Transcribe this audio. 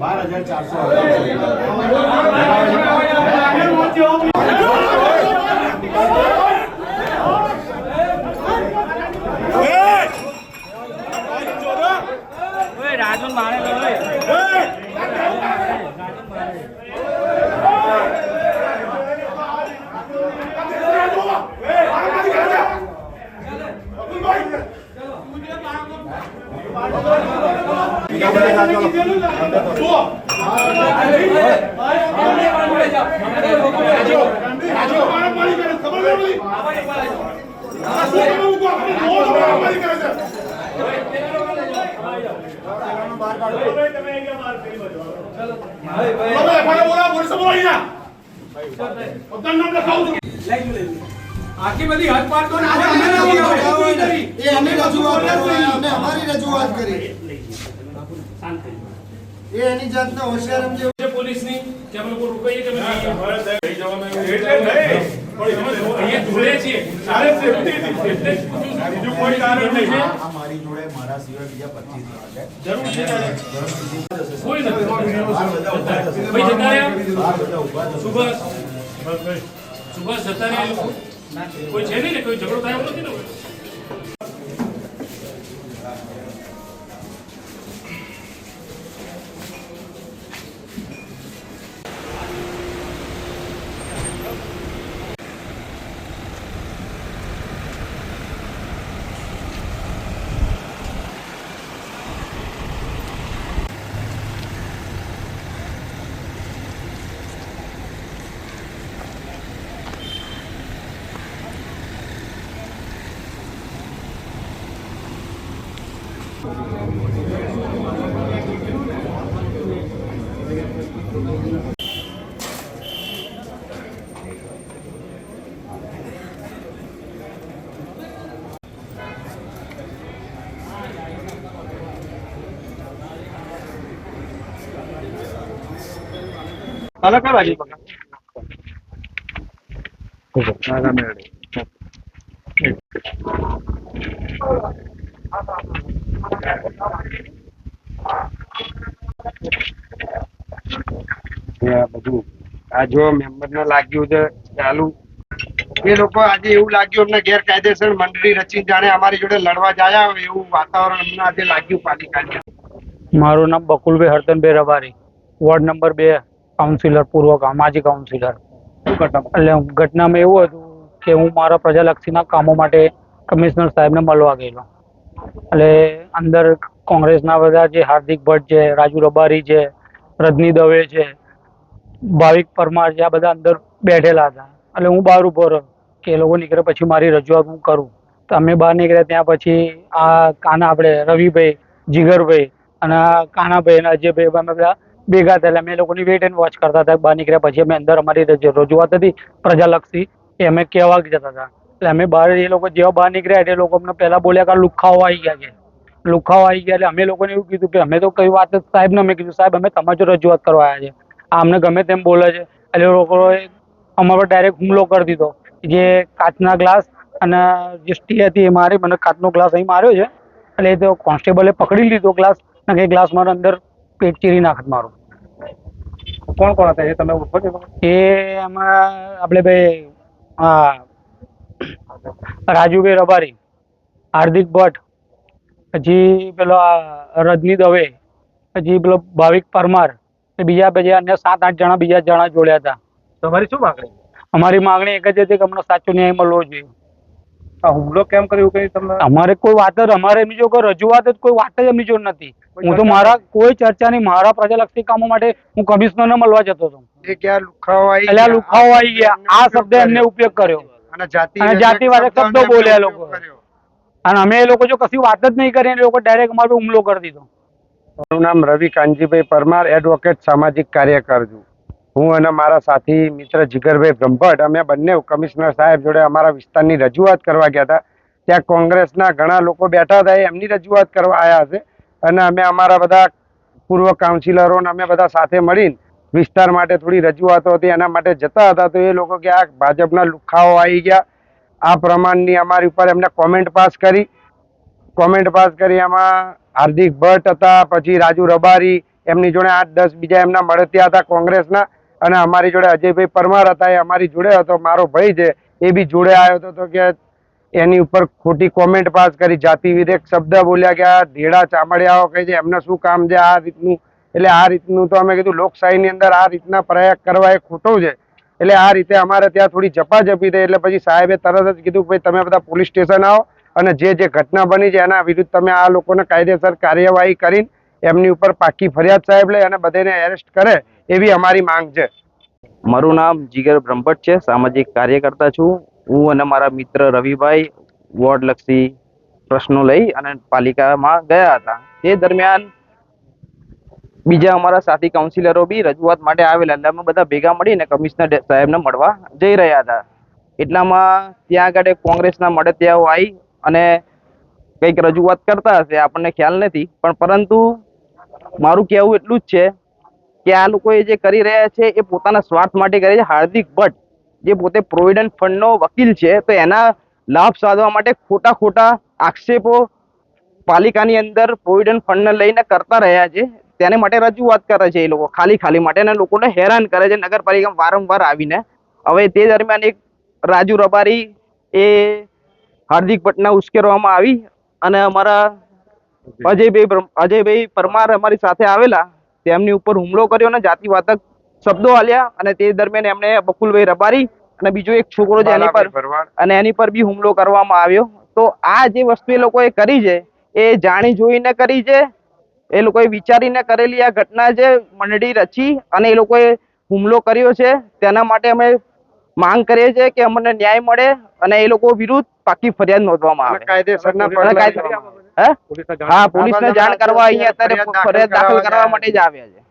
બાર હજાર ચારસો આખી બધી હદ પાર તો અમે કરી. રજૂઆત આવ્યા, અમે અમારી રજૂઆત કરી એ એની જાતના હોશિયાર જેવું છે પોલીસની કે અમે લોકો રોકાઈએ કે અમે અહીંયા જોડે છીએ. એટલે જ પૂછ્યું બીજું કોઈ કારણ નહીં. આ મારી જોડે મારા સિવાય બીજા પચીસ છે. જરૂર છે? કોઈ નથી. ભાઈ જતા રહ્યા. સુભાષ. સુભાષ જતા રહ્યા લોકો? કોઈ છે નહીં ને? કોઈ ઝઘડો થયો નથી ને? કોઈ? આ બધું. આ જો મેમ્બર ને લાગ્યું છે ચાલુ. એ લોકો આજે એવું લાગ્યું ગેરકાયદેસર મંડળી રચી જાણે અમારી જોડે લડવા જાય એવું વાતાવરણ આજે લાગ્યું પાલિકાની. મારું નામ બકુલભાઈ હરતનભાઈ રબારી. વોર્ડ નંબર બે કાઉન્સિલર પૂર્વ માજી કાઉન્સિલર. એટલે ઘટનામાં એવું હતું કે હું મારા પ્રજાલક્ષીના કામો માટે કમિશનર સાહેબને મળવા ગયેલો. એટલે અંદર કોંગ્રેસના બધા જે હાર્દિક ભટ્ટ છે, રાજુ રબારી છે, રજની દવે છે, ભાવિક પરમાર છે, આ બધા અંદર બેઠેલા હતા. એટલે હું બહાર ઊભો રહ્યો કે એ લોકો નીકળે પછી મારી રજૂઆત હું કરું. તો અમે બહાર નીકળ્યા ત્યાં પછી આ કાના આપણે રવિભાઈ, જીગરભાઈ અને કાનાભાઈ અને અજયભાઈ અમે બધા ભેગા થયેલા. અમે લોકોની વેટ એન્ડ વોચ કરતા હતા. બહાર નીકળ્યા પછી અમે અંદર અમારી રજૂઆત હતી પ્રજાલક્ષી. એ અમે કહેવા જતા હતા. એટલે અમે બહાર એ લોકો જેવા બહાર નીકળ્યા એટલે એ લોકો અમને પહેલા બોલ્યા કે લુખાઓ આવી ગયા છે. લુખાઓ આવી ગયા એટલે અમે લોકોને એવું કીધું કે અમે તો કઈ વાત સાહેબને અમે કીધું સાહેબ અમે તમારી રજૂઆત કરવા આવ્યા છે આ અમને ગમે તેમ બોલે છે. એટલે લોકોએ અમારો પર ડાયરેક્ટ હુમલો કરી દીધો. જે કાચના ગ્લાસ અને જે સ્ટી હતી એ મારી મને કાચનો ગ્લાસ અહીં માર્યો છે. એટલે એ તો કોન્સ્ટેબલે પકડી લીધો ગ્લાસ અને એ ગ્લાસ મારા અંદર પેટ ચીરી નાખત મારું. કોણ કોણ હતા એ તમે ઓળખો છો? એ એમાં આપણે ભાઈ હા રાજુભાઈ રબારી હાર્દિક ભટ્ટ પછી પેલો રજની દવે હજી પેલો ભાવિક પરમાર બીજા બીજા અન્ય સાત આઠ જણા બીજા જણા જોડ્યા હતા. તમારી શું માંગણી? અમારી માંગણી એક જ હતી કે અમને સાચો ન્યાય મળવો જોઈએ. આ હુમલો કેમ કર્યો કઈ તમને? અમારે કોઈ વાત જ અમારે એમની જો કોઈ રજૂઆત જ કોઈ વાત જ એમની જો નથી. હું તો મારા કોઈ ચર્ચા નહીં મારા પ્રજાલક્ષી કામો માટે હું કમિશનરને મળવા જતો હતો. એ ક્યાં લુખાઓ આવી એટલે આ લુખાઓ આવી ગયા. આ શબ્દ એમને ઉપયોગ કર્યો. અને જાતિ અને શબ્દો બોલ્યા લોકો. અને અમે એ લોકો જો કશું વાત જ નહીં કરી લોકો ડાયરેક્ટ અમારો હુમલો કરી દીધો. મારું નામ રવિ કાનજીભાઈ પરમાર એડવોકેટ સામાજિક કાર્યકર છું. હું અને મારા સાથી મિત્ર જીગરભાઈ બ્રહ્મભટ્ટ અમે બંને કમિશનર સાહેબ જોડે અમારા વિસ્તારની રજૂઆત કરવા ગયા હતા. ત્યાં કોંગ્રેસના ઘણા લોકો બેઠા હતા એમની રજૂઆત કરવા આવ્યા છે અને અમે અમારા બધા પૂર્વ કાઉન્સિલરો અને અમે બધા સાથે મળીને વિસ્તાર માટે થોડી રજૂઆતો હતી, એના માટે જતા હતા તો એ લોકો કે આ ભાજપના લુખાઓ આવી ગયા. આ પ્રમાણની અમારી ઉપર એમને કોમેન્ટ પાસ કરી. કોમેન્ટ પાસ કરી એમાં હાર્દિક ભટ્ટ હતા, પછી રાજુ રબારી, એમની જોડે આઠ દસ બીજા એમના મળતિયા હતા કોંગ્રેસના, અને અમારી જોડે અજયભાઈ પરમાર હતા, એ અમારી જોડે હતો, મારો ભાઈ છે, એ બી જોડે આવ્યો હતો, તો કે એની ઉપર ખોટી કોમેન્ટ પાસ કરી. જાતિ વિધેક શબ્દ બોલ્યા કે આ ધેડા ચામડિયાઓ કહે છે, એમને શું કામ છે આ રીતનું? એટલે આ રીતનું તો અમે કીધું લોકશાહીની અંદર આ રીતના પ્રયાગ કરવા એ ખોટો છે. એટલે આ રીતે અમારે ત્યાં થોડી ઝપાઝપી થઈ એટલે પછી સાહેબે તરત જ કીધું ભાઈ તમે બધા પોલીસ સ્ટેશન આવો અને જે જે ઘટના બની છે એના વિરુદ્ધ તમે આ લોકોને કાયદેસર કાર્યવાહી કરીને એમની ઉપર પાકી ફરિયાદ સાહેબ લે અને બધાને એરેસ્ટ કરે એવી અમારી માંગ છે. મારું નામ જીગર બ્રહ્મભટ્ટ છે, સામાજિક કાર્યકર્તા છું. હું અને મારા મિત્ર રવિભાઈ વોર્ડ લક્ષી પ્રશ્નો લઈ અને પાલિકામાં ગયા હતા. તે દરમિયાન બીજા અમારા સાથી કાઉન્સિલરો બી રજૂઆત માટે આવેલા એટલે અમે બધા ભેગા મળીને કમિશનર સાહેબને મળવા જઈ રહ્યા હતા. એટલામાં ત્યાં આગળ કોંગ્રેસના મળતિયાઓ આવી અને કંઈક રજૂઆત કરતા હશે, આપણને ખ્યાલ નથી. પણ પરંતુ મારું કહેવું એટલું જ છે કે આ લોકો જે કરી રહ્યા છે, એ પોતાના સ્વાર્થ માટે કરે છે. હાર્દિક ભટ્ટ જે પોતે પ્રોવિડન્ટ ફંડનો વકીલ છે, તો એના લાભ સાધવા માટે ખોટા ખોટા આક્ષેપો પાલિકાની અંદર પ્રોવિડન્ટ ફંડને લઈને કરતા રહ્યા છે. તેને માટે રજૂઆત કરે છે એ લોકો. ખાલી ખાલી માટે અને લોકોને હેરાન કરે છે નગરપાલિકામાં વારંવાર આવીને. હવે તે દરમિયાન એક રાજુ રબારી એ હાર્દિક ભટ્ટના ઉશ્કેરવામાં આવી અને અમારા અજયભાઈ અજયભાઈ પરમાર અમારી સાથે આવેલા. તેમની ઉપર હુમલો કર્યો અને જાતિવાતક શબ્દો આલ્યા અને તે દરમિયાન એમણે બકુલભાઈ રબારી અને બીજો એક છોકરો છે એની પર અને એની પર બી હુમલો કરવામાં આવ્યો. તો આ જે વસ્તુ એ લોકોએ કરી છે એ જાણી જોઈને કરી છે. એ લોકોએ વિચારીને કરેલી આ ઘટના છે મંડળી રચી અને એ લોકોએ હુમલો કર્યો છે તેના માટે અમે માંગ કરીએ છીએ કે અમને ન્યાય મળે અને એ લોકો વિરુદ્ધ પાકી ફરિયાદ નોંધવામાં આવે. કાયદેસરના? હા? પોલીસને જાણ કરવા અહીંયા અત્યારે ફરિયાદ દાખલ કરવા માટે જ આવ્યા છે.